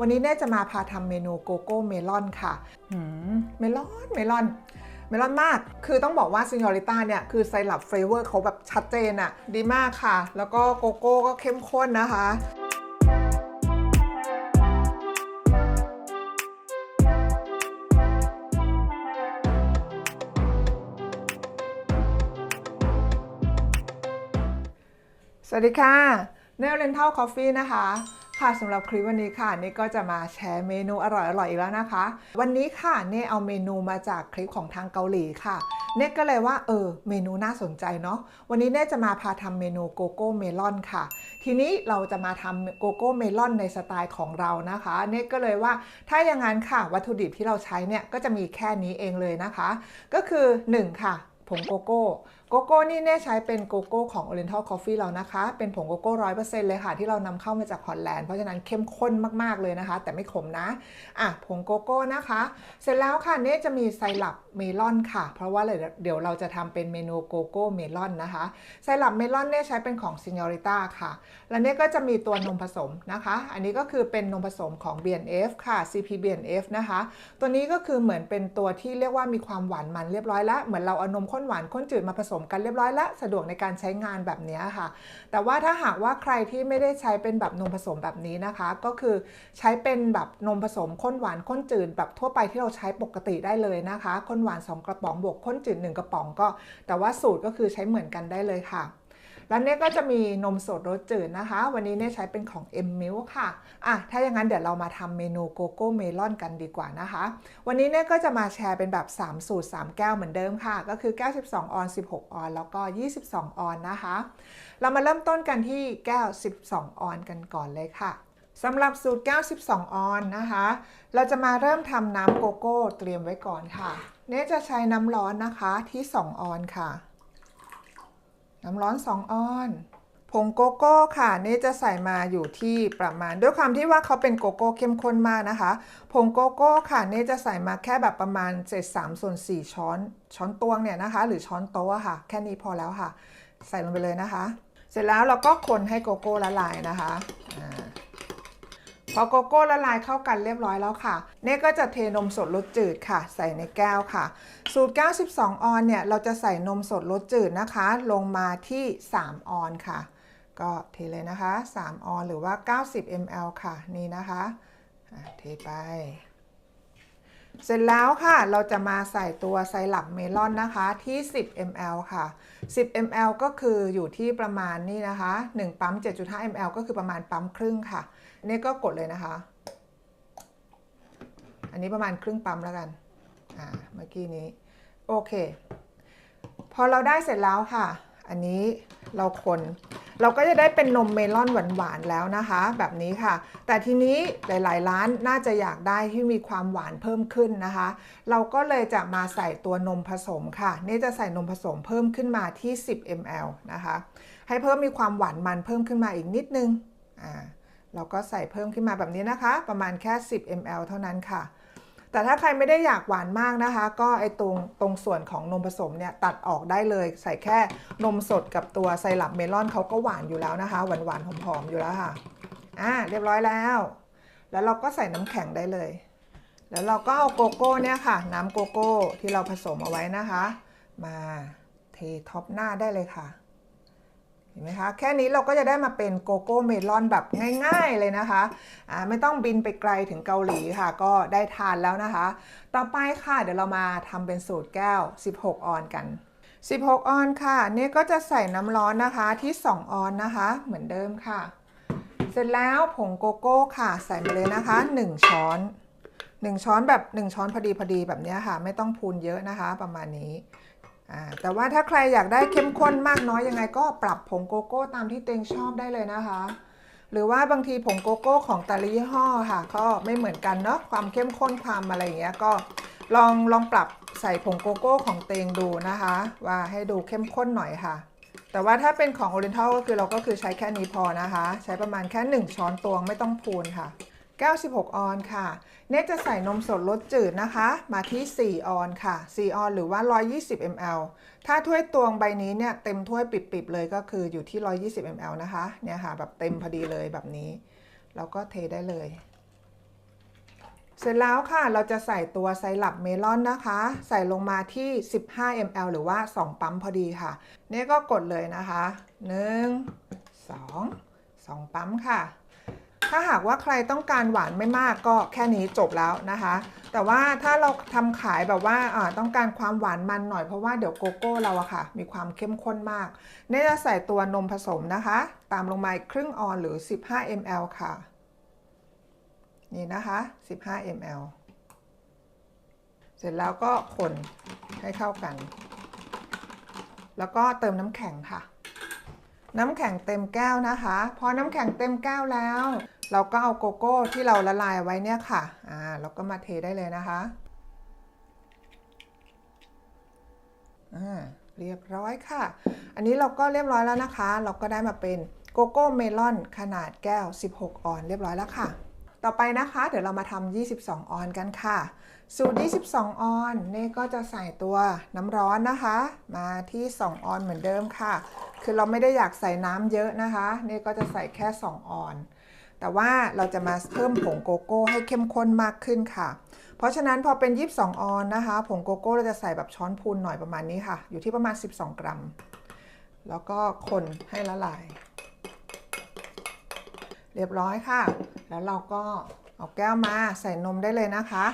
วันนี้เน่จะมาพาทำเมนูโกโก้เมลอนค่ะหืมเมลอน เมลอน เมลอนมาก คือต้องบอกว่าซิ n นอริต้าเนี่ย คือไซรัปเฟเวอร์เขาแบบชัดเจนอะดีมากค่ะ แล้วก็โกโก้ก็เข้มข้นนะคะสวัสดีค่ะเนลเลนเทลคอฟฟี่นะคะ ค่ะสำหรับคลิปวันนี้ค่ะเน่ก็จะมาแชร์เมนูอร่อยๆอีกแล้วนะคะ วันนี้ค่ะเน่เอาเมนูมาจากคลิปของทางเกาหลีค่ะเน่ก็เลยว่าเออเมนูน่าสนใจเนาะวันนี้เน่จะมาพาทำเมนูโกโก้เมลอนค่ะ ทีนี้เราจะมาทำโกโก้เมลอนในสไตล์ของเรานะคะเน่ก็เลยว่าถ้าอย่างนั้นค่ะวัตถุดิบที่เราใช้เนี่ยก็จะมีแค่นี้เองเลยนะคะ ก็คือ 1 ค่ะผงโกโก้โกโก้นี่เน่ใช้เป็นโกโก้ของ Oriental Coffee เรานะคะ เป็นผงโกโก้ร้อยเปอร์เซ็นต์เลยค่ะ ที่เรานำเข้ามาจากฮอลแลนด์ เพราะฉะนั้นเข้มข้นมาก ๆ เลยนะคะ แต่ไม่ขมนะ อะ ผงโกโก้นะคะ เสร็จแล้วค่ะเน่จะมีไซรัปเมลอนค่ะ เพราะว่าเดี๋ยวเราจะทำเป็นเมนูโกโก้เมลอนนะคะ ไซรัปเมลอนเน่ใช้เป็นของ Signorita ค่ะ แล้วเน่ก็จะมีตัวนมผสมนะคะ อันนี้ก็คือเป็นนมผสมของ B&F ค่ะ CP B&F นะคะ ตัวนี้ก็คือเหมือนเป็นตัวที่เรียกว่ามีความหวานมันเรียบร้อยแล้ว เหมือนเราเอานมข้นหวานข้นจืดมาผสมกันเรียบร้อยแล้วสะดวกในการใช้งานแบบนี้ค่ะ แต่ว่าถ้าหากว่าใครที่ไม่ได้ใช้เป็นแบบนมผสมแบบนี้นะคะ ก็คือใช้เป็นแบบนมผสมข้นหวานข้นจืดแบบทั่วไปที่เราใช้ปกติได้เลยนะคะข้นหวาน 2 กระป๋องบวกข้นจืด1กระป๋องก็ แต่ว่าสูตรก็คือใช้เหมือนกันได้เลยค่ะ แล้วเนี่ยก็จะมีนมสดรสจืดนะคะ วันนี้เนี่ยใช้เป็นของ M Milk ค่ะอะ ถ้าอย่างนั้นเดี๋ยวเรามาทำเมนูโกโก้เมลอนกันดีกว่านะคะ วันนี้เนี่ยก็จะมาแชร์เป็นแบบ 3 สูตร 3 แก้วเหมือนเดิมค่ะ ก็คือแก้ว 12 ออน 16 ออน แล้วก็ 22 ออนนะคะ เรามาเริ่มต้นกันที่แก้ว 12 ออนกันก่อนเลยค่ะสำหรับสูตรแก้ว 12 ออนนะคะ เราจะมาเริ่มทำน้ำโกโก้เตรียมไว้ก่อนค่ะ เนี่ยจะใช้น้ำร้อนนะคะที่ 2 ออนค่ะ น้ำร้อน 2ออนผงโกโก้ค่ะนี่จะใส่มาอยู่ที่ประมาณ ด้วยความที่ว่าเขาเป็นโกโก้เข้มข้นมากนะคะผงโกโก้ค่ะนี่จะใส่มาแค่แบบประมาณเศษสามส่วนสี่ช้อนช้อนตวงเนี่ยนะคะ หรือช้อนโต๊ะค่ะ แค่นี้พอแล้วค่ะ ใส่ลงไปเลยนะคะ เสร็จแล้วเราก็คนให้โกโก้ละลายนะคะ พอโกโก้ละลายเข้ากันเรียบร้อยแล้วค่ะเน่ก็จะเทนมสดรสจืดค่ะ ใส่ในแก้วค่ะ สูตร 92 ออนเนี่ย เราจะใส่นมสดรสจืดนะคะ ลงมาที่ 3 ออนค่ะ ก็เทเลยนะคะ 3 ออนหรือว่า 90 ml ค่ะนี่นะคะอะเทไป เสร็จแล้วค่ะเราจะมาใส่ตัวไซรัปเมลอนนะคะที่ 10 ml ค่ะ 10 ml ก็คืออยู่ที่ประมาณนี่นะคะ 1 ปั๊ม 7.5 ml ก็คือประมาณปั๊มครึ่งค่ะ นี่ก็กดเลยนะคะ อันนี้ประมาณครึ่งปั๊มแล้วกัน อ่า เมื่อกี้นี้ โอเค พอเราได้เสร็จแล้วค่ะ อันนี้เราคนเราก็จะได้เป็นนมเมลอนหวานๆแล้วนะคะ แบบนี้ค่ะ แต่ทีนี้หลายๆ ร้านน่าจะอยากได้ที่มีความหวานเพิ่มขึ้นนะคะ เราก็เลยจะมาใส่ตัวนมผสมค่ะ นี่จะใส่นมผสมเพิ่มขึ้นมาที่ 10 ml นะคะ ให้เพิ่มมีความหวานมันเพิ่มขึ้นมาอีกนิดนึงอ่า เราก็ใส่เพิ่มขึ้นมาแบบนี้นะคะ ประมาณแค่ 10 ml เท่านั้นค่ะ แต่ถ้าใครไม่ได้อยากหวานมากนะคะ ก็ไอตรงตรงส่วนของนมผสมเนี่ยตัดออกได้เลย ใส่แค่นมสดกับตัวไซรัปเมลอนเขาก็หวานอยู่แล้วนะคะหวานหวานๆหอมๆอยู่แล้วค่ะอ่าเรียบร้อยแล้ว แล้วเราก็ใส่น้ำแข็งได้เลย แล้วเราก็เอาโกโก้เนี่ยค่ะ น้ำโกโก้ที่เราผสมเอาไว้นะคะ มาเทท็อปหน้าได้เลยค่ะ เห็นไหมคะแค่นี้เราก็จะได้มาเป็นโกโก้เมลอนแบบง่ายๆเลยนะคะอ่าไม่ต้องบินไปไกลถึงเกาหลีค่ะ ก็ได้ทานแล้วนะคะ ต่อไปค่ะเดี๋ยวเรามาทำเป็นสูตรแก้ว 16 ออนกัน 16 ออนค่ะเนี่ยก็จะใส่น้ำร้อนนะคะที่ 2 ออนนะคะ เหมือนเดิมค่ะ เสร็จแล้วผงโกโก้ค่ะ ใส่ไปเลยนะคะ 1 ช้อน 1 ช้อนแบบ 1 ช้อนพอดีพอดีแบบนี้ค่ะ ไม่ต้องพูนเยอะนะคะ ประมาณนี้ แต่ว่าถ้าใครอยากได้เข้มข้นมากน้อยยังไง ก็ปรับผงโกโก้ตามที่เตงชอบได้เลยนะคะ หรือว่าบางทีผงโกโก้ของแต่ละยี่ห้อค่ะ ก็ไม่เหมือนกันเนาะความเข้มข้นความอะไรอย่างเงี้ยก็ลองลองปรับใส่ผงโกโก้ของเตงดูนะคะ ว่าให้ดูเข้มข้นหน่อยค่ะ แต่ว่าถ้าเป็นของ Oriental ก็คือเราก็คือใช้แค่นี้พอนะคะ ใช้ประมาณแค่ 1 ช้อนตวงไม่ต้องพูนค่ะ 96 ออนค่ะ เนตจะใส่นมสดรสจืดนะคะ มาที่ 4 ออนค่ะ 4 ออนหรือว่า 120 ml ถ้าถ้วยตวงใบนี้เนี่ยเต็มถ้วยปิดๆเลยก็คืออยู่ที่ 120 ml นะคะ เนี่ยค่ะ แบบเต็มพอดีเลยแบบนี้เราก็เทได้เลย เสร็จแล้วค่ะ เราจะใส่ตัวไซรัปเมลอนนะคะ ใส่ลงมาที่ 15 ml หรือว่า 2 ปั๊มพอดีค่ะ เนี่ก็กดเลยนะคะ 1 2 2 ปั๊มค่ะ ถ้าหากว่าใครต้องการหวานไม่มากก็แค่นี้จบแล้วนะคะ แต่ว่าถ้าเราทำขายแบบว่าต้องการความหวานมันหน่อยเพราะว่าเดี๋ยวโกโก้เราอะค่ะ มีความเข้มข้นมากเนี่ยจะใส่ตัวนมผสมนะคะ ตามลงมาครึ่งออนหรือ 15 ml ค่ะ นี่นะคะ 15 ml เสร็จแล้วก็คนให้เข้ากัน แล้วก็เติมน้ำแข็งค่ะน้ำแข็งเต็มแก้วนะคะ พอน้ำแข็งเต็มแก้วแล้ว เราก็เอาโกโก้ที่เราละลายไว้เนี่ยค่ะ อ่า เราก็มาเทได้เลยนะคะ อ่า เรียบร้อยค่ะ อันนี้เราก็เรียบร้อยแล้วนะคะ เราก็ได้มาเป็นโกโก้เมลอนขนาดแก้ว 16 ออนเรียบร้อยแล้วค่ะ ต่อไปนะคะ เดี๋ยวเรามาทำ22 ออนกันค่ะ สูตร 22 ออนเน่ก็จะใส่ตัวน้ำร้อนนะคะ มาที่ 2 ออนเหมือนเดิมค่ะ คือเราไม่ได้อยากใส่น้ำเยอะนะคะเน่ก็จะใส่แค่ 2 ออน แต่ว่าเราจะมาเพิ่มผงโกโก้ให้เข้มข้นมากขึ้นค่ะ เพราะฉะนั้นพอเป็น 22 ออนนะคะ ผงโกโก้เราจะใส่แบบช้อนพูนหน่อยประมาณนี้ค่ะ อยู่ที่ประมาณ 12 กรัม แล้วก็คนให้ละลาย เรียบร้อยค่ะ แล้วเราก็เอาแก้วมาใส่นมได้เลยนะคะ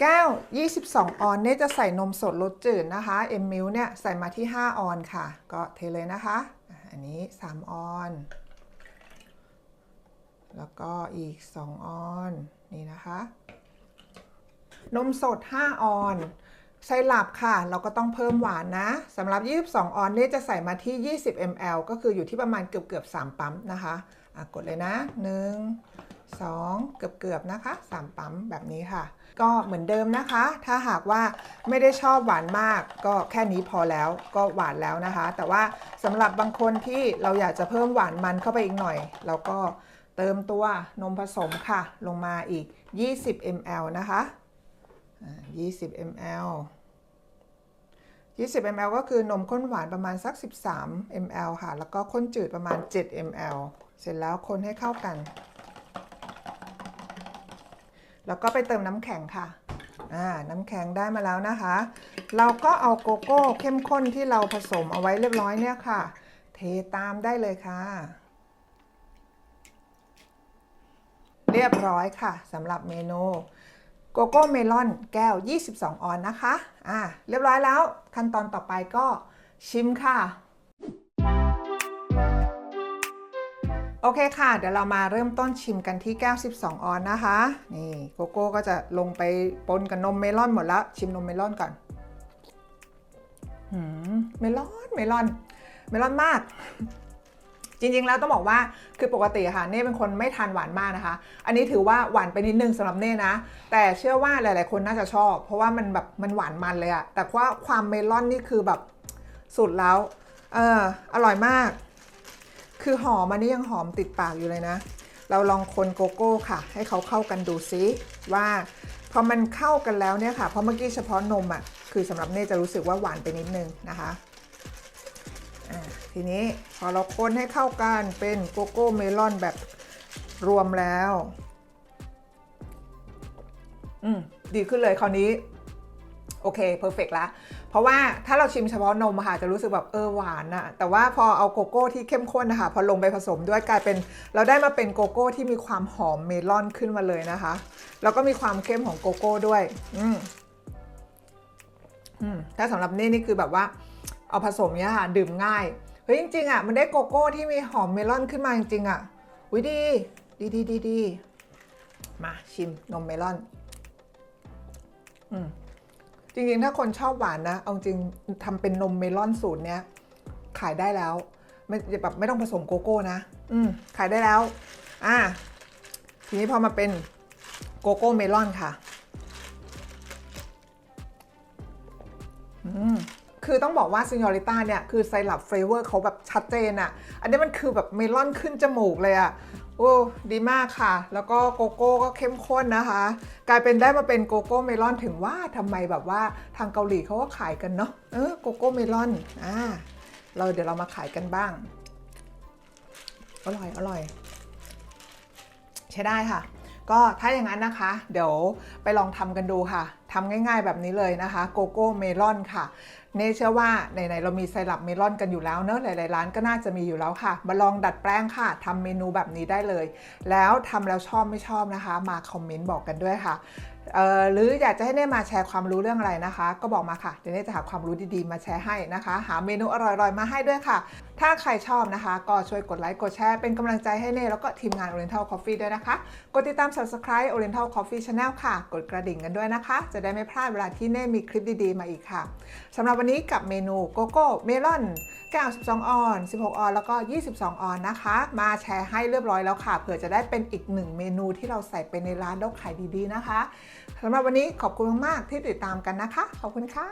แก้ว 22 ออนเนี่ยจะใส่นมสดรสจืดนะคะเอ็มมิลเนี่ยใส่มาที่ 5 ออนค่ะ ก็เทเลยนะคะอะอันนี้ 3 ออน แล้วก็อีก 2 ออน นี่นะคะ นมสด 5 ออนไซรัปค่ะ เราก็ต้องเพิ่มหวานนะสำหรับ 22 ออนนี่จะใส่มาที่ 20 ml ก็คืออยู่ที่ประมาณเกือบเกือบ3ปั๊มนะคะะกดเลยนะ 1 2 เกือบเกือบนะคะ 3 ปั๊มแบบนี้ค่ะ ก็เหมือนเดิมนะคะ ถ้าหากว่าไม่ได้ชอบหวานมาก ก็แค่นี้พอแล้วก็หวานแล้วนะคะ แต่ว่าสำหรับบางคนที่เราอยากจะเพิ่มหวานมันเข้าไปอีกหน่อย เราก็ เติมตัวนมผสมค่ะ ลงมาอีก 20 ml นะคะ 20 ml 20 ml ก็คือนมข้นหวานประมาณสัก 13 ml ค่ะ แล้วก็ข้นจืดประมาณ 7 ml เสร็จแล้วคนให้เข้ากัน แล้วก็ไปเติมน้ำแข็งค่ะน้ำแข็งได้มาแล้วนะคะ เราก็เอาโกโก้เข้มข้นที่เราผสมเอาไว้เรียบร้อยเนี่ยค่ะ เทตามได้เลยค่ะ เรียบร้อยค่ะสำหรับเมนูโกโก้เมลอนแก้ว 22 ออนนะคะ อ่า เรียบร้อยแล้ว ขั้นตอนต่อไปก็ชิมค่ะ โอเคค่ะ เดี๋ยวเรามาเริ่มต้นชิมกันที่แก้ว 12 ออนนะคะ นี่โกโก้ก็จะลงไปปนกับนมเมลอนหมดแล้ว ชิมนมเมลอนก่อนหืมเมลอน เมลอน เมลอนมาก จริงๆ แล้วต้องบอกว่าคือปกติค่ะเน่เป็นคนไม่ทานหวานมากนะคะ อันนี้ถือว่าหวานไปนิดนึงสำหรับเน่นะ แต่เชื่อว่าหลายๆ คนน่าจะชอบ เพราะว่ามันแบบมันหวานมันเลยอะแต่ว่าความเมลอนนี่คือแบบสุดแล้วเอออร่อยมาก คือหอมอันนี้ยังหอมติดปากอยู่เลยนะ เราลองคนโกโก้ค่ะ ให้เขาเข้ากันดูซิว่าพอมันเข้ากันแล้วเนี่ยค่ะเพราะเมื่อกี้เฉพาะนมอะ่ะคือสำหรับเน่จะรู้สึกว่าหวานไปนิดนึงนะคะ ทีนี้พอเราคนให้เข้ากันเป็นโกโก้เมลอนแบบรวมแล้ว อืม ดีขึ้นเลยคราวนี้ โอเคเพอร์เฟกแล้วเพราะว่าถ้าเราชิมเฉพาะนมค่ะ จะรู้สึกแบบเออหวานอะแต่ว่าพอเอาโกโก้ที่เข้มข้นนะคะ พอลงไปผสมด้วยกลายเป็น เราได้มาเป็นโกโก้ที่มีความหอมเมลอนขึ้นมาเลยนะคะ แล้วก็มีความเข้มของโกโก้ด้วย อืมอืมถ้าสำหรับนี่นี่คือแบบว่า เอาผสมเนี้ยค่ะ ดื่มง่ายเฮ้ยจริงๆอะมันได้โกโก้ที่มีหอมเมลอนขึ้นมาจริงๆอะวิดีดีดีดีดีมาชิมนมเมลอน อืมจริงๆ ถ้าคนชอบหวานนะ เอาจริงทำเป็นนมเมลอนสูตรเนี้ย ขายได้แล้ว ไม่แบบไม่ต้องผสมโกโก้นะ อืมขายได้แล้ว อ่า ทีนี้พอมาเป็นโกโก้เมลอนค่ะ อืม คือต้องบอกว่าซิ n อริต้าเนี่ย คือไซรัปเฟเวอร์เขาแบบชัดเจนอะอันนี้มันคือแบบเมลอนขึ้นจมูกเลยอะโอ้ ดีมากค่ะ แล้วก็โกโก้ก็เข้มข้นนะคะ กลายเป็นได้มาเป็นโกโก้เมลอนถึงว่าทำไมแบบว่าทางเกาหลีเขาก็ขายกันเนาะ เออโกโก้เมลอน อ่า เราเดี๋ยวเรามาขายกันบ้าง อร่อย อร่อย ใช้ได้ค่ะก็ถ้าอย่างนั้นนะคะ เดี๋ยวไปลองทำกันดูค่ะทำง่ายๆแบบนี้เลยนะคะ โกโก้เมลอนค่ะ เนเชื่อว่าไหนๆเรามีไซรัปเมลอนกันอยู่แล้วเนอะหลายๆร้านก็น่าจะมีอยู่แล้วค่ะ มาลองดัดแปลงค่ะทำเมนูแบบนี้ได้เลย แล้วทำแล้วชอบไม่ชอบนะคะ มาคอมเมนต์บอกกันด้วยค่ะ หรืออยากจะให้เน่มาแชร์ความรู้เรื่องอะไรนะคะ ก็บอกมาค่ะเดี๋ยวเน่จะหาความรู้ดีๆมาแชร์ให้นะคะ หาเมนูอร่อยๆมาให้ด้วยค่ะ ถ้าใครชอบนะคะ ก็ช่วยกดไลค์กดแชร์เป็นกำลังใจให้เน่แล้วก็ทีมงาน Oriental Coffee ด้วยนะคะ กดติดตาม Subscribe Oriental Coffee Channel ค่ะ กดกระดิ่งกันด้วยนะคะ จะได้ไม่พลาดเวลาที่เน่มีคลิปดีๆมาอีกค่ะสำหรับวันนี้กับเมนูโกโก้เมลอนแก้ว12 ออน 16 ออน แล้วก็ 22 ออนนะคะ มาแชร์ให้เรียบร้อยแล้วค่ะเผื่อจะได้เป็นอีกหนึ่งเมนูที่เราใส่ไปในร้านแล้วขายดีๆนะคะสำหรับวันนี้ขอบคุณมากๆที่ติดตามกันนะคะ ขอบคุณค่ะ